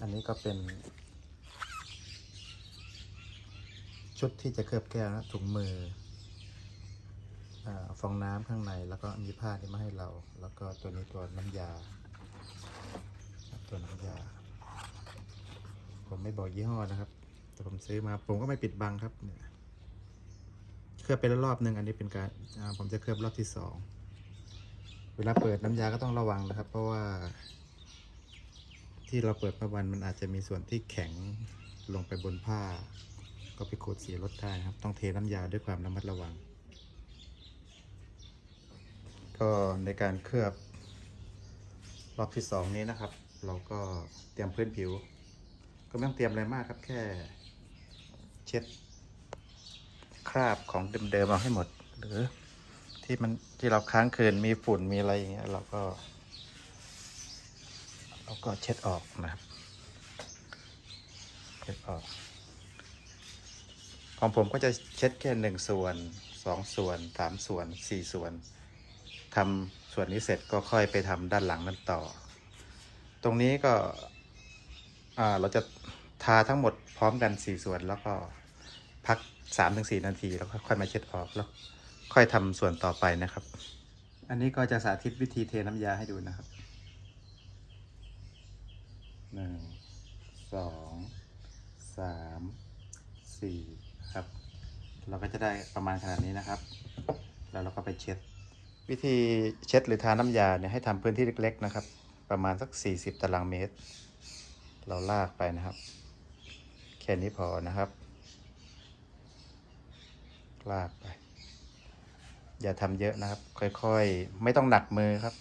อันนี้ก็เป็น ชุดที่จะเคลือบแก้วนะถุงมืออฟองน้ำข้างในแล้วก็มีผ้าที่มาให้เรา แล้วก็ตัวนี้ตัวน้ำยา ตัวน้ำยา ผมไม่บอกยี่ห้อนะครับ แต่ผมซื้อมาผมก็ไม่ปิดบังครับเนี่ยเคลือบไปแล้วรอบหนึ่งอันนี้เป็นการผมจะเคลือบรอบที่สองเวลาเปิดน้ำยาก็ต้องระวังนะครับ เพราะว่า ที่เราเปิดมาวันมันอาจจะมีส่วนที่แข็งลงไปบนผ้า ก็ไปขูดสีรถได้นะครับ ต้องเทน้ำยาด้วยความระมัดระวัง ก็ในการเคลือบรอบที่สองนี้นะครับ เราก็เตรียมพื้นผิว ก็ไม่ต้องเตรียมอะไรมากครับแค่เช็ดคราบของเดิมๆเอาให้หมด หรือที่มันที่เราค้างคืนมีฝุ่นมีอะไรอย่างเงี้ยเราก็ เราก็เช็ดออกนะครับ เช็ดออก ของผมก็จะเช็ดแค่หนึ่งส่วนสองส่วนสามส่วนสี่ส่วนทำส่วนนี้เสร็จก็ค่อยไปทำด้านหลังนั้นต่อ ตรงนี้ก็เราจะทาทั้งหมดพร้อมกันสี่ส่วนแล้วก็พักสามถึงสี่นาทีแล้วค่อยมาเช็ดออกแล้ว ค่อยทำส่วนต่อไปนะครับ อันนี้ก็จะสาธิตวิธีเทน้ำยาให้ดูนะครับ หนึ่งสองสามสี่ครับ เราก็จะได้ประมาณขนาดนี้นะครับ แล้วเราก็ไปเช็ด วิธีเช็ดหรือทาน้ำยาเนี่ยให้ทำพื้นที่เล็ก ๆ นะครับ ประมาณสัก 40 ตารางเมตร เราลากไปนะครับ แค่นี้พอนะครับ ลากไป อย่าทำเยอะนะครับ ค่อยๆ ไม่ต้องหนักมือครับ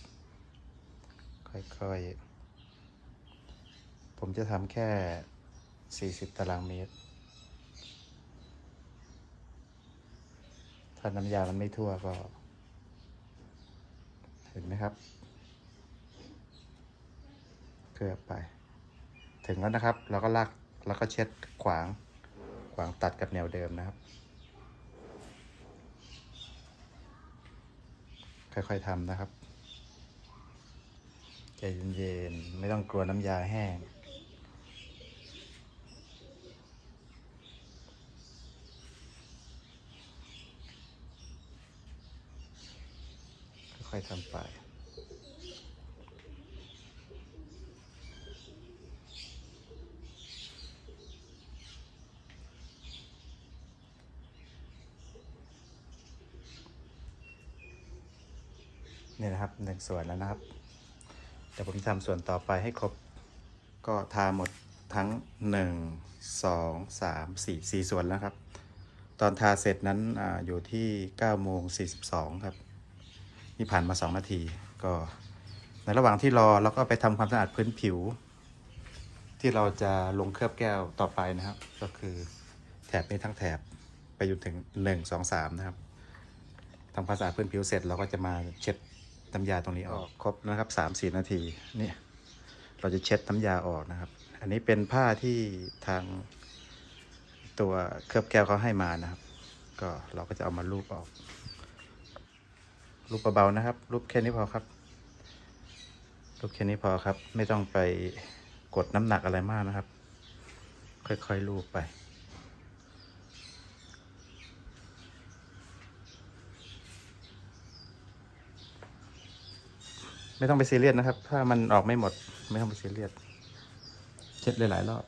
ค่อยๆ ผมจะทำแค่ 40 ตารางเมตร ถ้าน้ำยามันไม่ทั่วก็ เห็นไหมครับ เคลือบไป ถึงแล้วนะครับ เราก็ลากแล้วก็เช็ดขวาง ขวางตัดกับแนวเดิมนะครับ ค่อยๆทำนะครับ ใจเย็นๆ ไม่ต้องกลัวน้ำยาแห้ง ค่ อยๆทำไปนี่นะครับหนึ่งส่วนแล้วนะครับเดี๋ยวผมทำส่วนต่อไปให้ครบก็ทาหมดทั้งหนึ่งสองสามสี่สี่ส่วนแล้วครับ ตอนทาเสร็จนั้นออยู่ที่9โมง42 ครับ นี่ผ่านมา 2 นาที ก็ในระหว่างที่รอเราก็ไปทำความสะอาดพื้นผิว ที่เราจะลงเคลือบแก้วต่อไปนะครับ ก็คือแถบนี้ทั้งแถบไปจนถึง 1 2 3 นะครับทำความสะอาดพื้นผิวเสร็จเราก็จะมาเช็ดน้ำยาตรงนี้ออกครบนะครับ3 4 นาทีนี่เราจะเช็ดน้ำยาออกนะครับ อันนี้เป็นผ้าที่ทางตัวเคลือบแก้วเขาให้มานะครับ ก็เราก็จะเอามาลูบออก ลูบเบาๆนะครับลูบแค่นี้พอครับลูบแค่นี้พอครับ ไม่ต้องไปกดน้ำหนักอะไรมากนะครับ ค่อยๆลูบไปไม่ต้องไปซีเรียสนะครับ ถ้ามันออกไม่หมด ไม่ต้องไปซีเรียสเช็ดหลายๆรอบ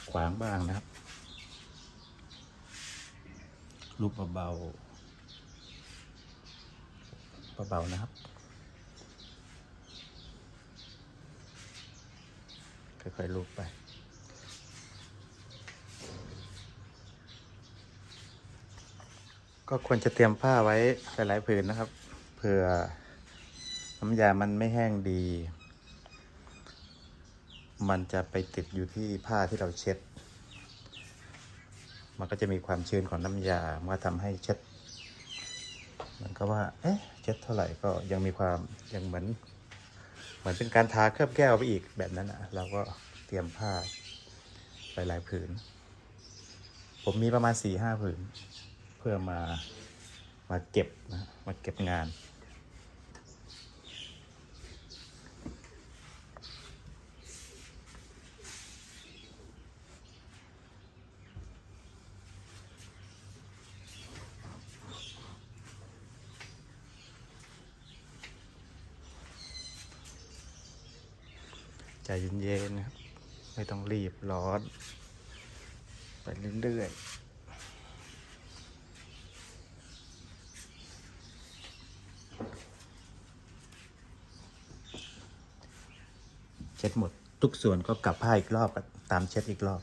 ดขวางบ้างนะครับรูปเบาๆเบาๆนะครับค่อยๆลูบไปก็ควรจะเตรียมผ้าไว้หลายๆผืนนะครับ เผื่อน้ำยามันไม่แห้งดี มันจะไปติดอยู่ที่ผ้าที่เราเช็ด มันก็จะมีความชื้นของน้ำยามันก็ทำให้เช็ด มันก็ว่า เอ๊ะ เช็ดเท่าไหร่ก็ยังมีความยังเหมือน เหมือนเป็นการทาเคลือบแก้วไปอีกแบบนั้นอะ เราก็เตรียมผ้าหลายๆผืน ผมมีประมาณสี่ห้าผืน เพื่อมามาเก็บนะ มาเก็บงาน ใจเย็นๆนะครับ ไม่ต้องรีบร้อน ไปเรื่อยๆเช็ดหมดทุกส่วนก็กลับผ้าอีกรอบตามเช็ดอีกรอบ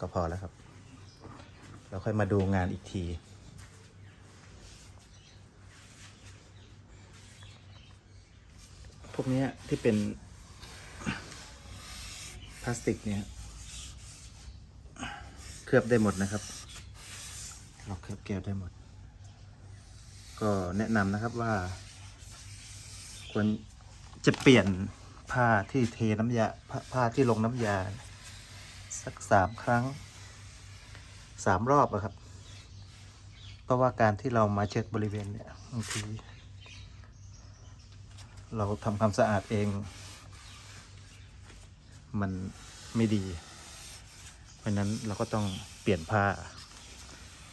ก็พอแล้วครับแล้วค่อยมาดูงานอีกที พวกนี้ที่เป็น พลาสติกเนี่ยเคลือบได้หมดนะครับเราเคลือบแก้วได้หมด ก็แนะนำนะครับว่า ควรจะเปลี่ยนผ้าที่เทน้ำยาผ้าผ้าที่ลงน้ำยา สักสามครั้งสามรอบอะครับ เพราะว่าการที่เรามาเช็ดบริเวณเนี่ยบางทีเราทำความสะอาดเอง มันไม่ดี เพราะนั้นเราก็ต้องเปลี่ยนผ้า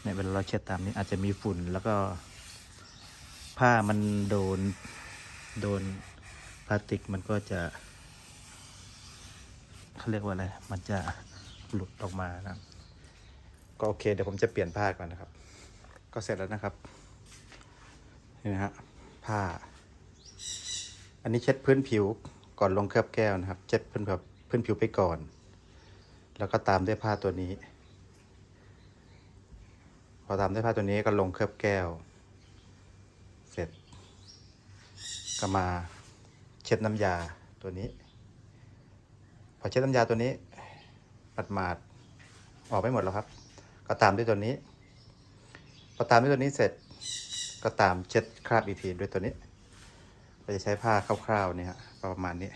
เนี่ยเวลาเราเช็ดตามนี้อาจจะมีฝุ่นแล้วก็ ผ้ามันโดนโดนพลาสติกมันก็จะเขาเรียกว่าอะไร มันจะหลุดออกมานะก็โอเค เดี๋ยวผมจะเปลี่ยนผ้าก่อนนะครับ ก็เสร็จแล้วนะครับนี่นะฮะผ้า อันนี้เช็ดพื้นผิวก่อนลงเคลือบแก้วนะครับ เช็ดพื้นแบบ พื้นผิวไปก่อน แล้วก็ตามด้วยผ้าตัวนี้ พอตามด้วยผ้าตัวนี้ก็ลงเคลือบแก้ว เสร็จ ก็มาเช็ดน้ำยาตัวนี้ พอเช็ดน้ำยาตัวนี้ปัดมาดออกไม่หมดแล้วครับ ก็ตามด้วยตัวนี้ พอตามด้วยตัวนี้เสร็จก็ตามเช็ดคราบอีกทีด้วยตัวนี้เราจะใช้ผ้าคร่าวๆเนี่ยฮะประมาณนี้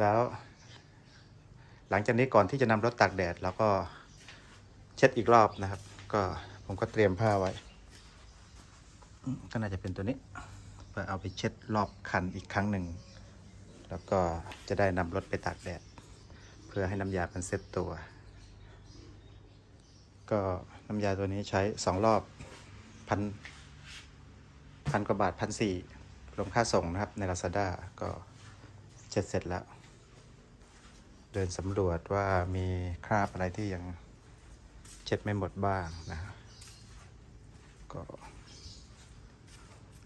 แล้ว หลังจากนี้ก่อนที่จะนำรถตากแดดเราก็เช็ดอีกรอบนะครับ ก็ผมก็เตรียมผ้าไว้ ก็น่าจะเป็นตัวนี้เพื่อเอาไปเช็ดรอบคันอีกครั้งหนึ่ง แล้วก็จะได้นำรถไปตากแดด เพื่อให้น้ำยามันเซ็ตตัว ก็น้ำยาตัวนี้ใช้สองรอบพันพันกว่าบาทพันสี่รวมค่าส่งนะครับใน Lazada ก็เช็ดเสร็จแล้ว เดินสำรวจว่ามีคราบอะไรที่ยังเช็ดไม่หมดบ้างนะก็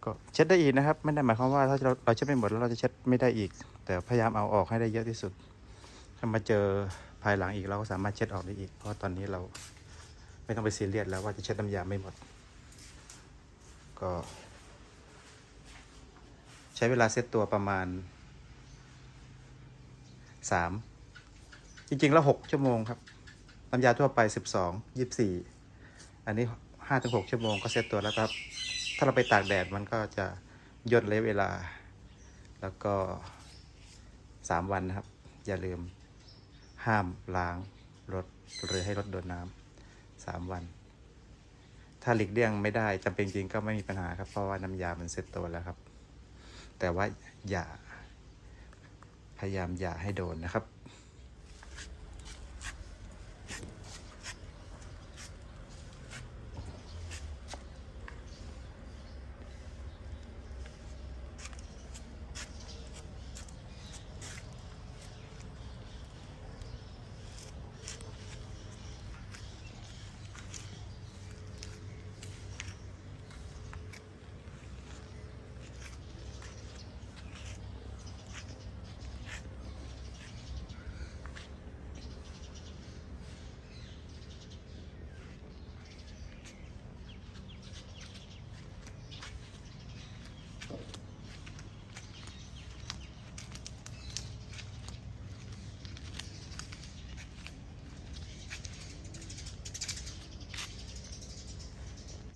ก็เช็ดได้อีกนะครับ ไม่ได้หมายความว่าถ้าเราเราเช็ดไม่หมดแล้วเราจะเช็ดไม่ได้อีก แต่พยายามเอาออกให้ได้เยอะที่สุด ถ้ามาเจอภายหลังอีกเราก็สามารถเช็ดออกได้อีก เพราะตอนนี้เราไม่ต้องไปซีเรียสแล้วว่าจะเช็ดน้ำยาไม่หมด ก็ ใช้เวลาเซตตัวประมาณสาม ริง ๆ แล้วหกชั่วโมงครับน้ำยาทั่วไปสิบสองยี่สี่อันนี้ห้าถึงหกชั่วโมงก็เซตตัวแล้วครับ ถ้าเราไปตากแดดมันก็จะย่นระยะเวลา แล้วก็สามวันนะครับ อย่าลืมห้ามล้างรถหรือให้รถโดนน้ำสามวัน ถ้าหลีกเลี่ยงไม่ได้จำเป็นจริงก็ไม่มีปัญหาครับ เพราะว่าน้ำยามันเซตตัวแล้วครับ แต่ว่าอย่า พยายามอย่าให้โดนนะครับ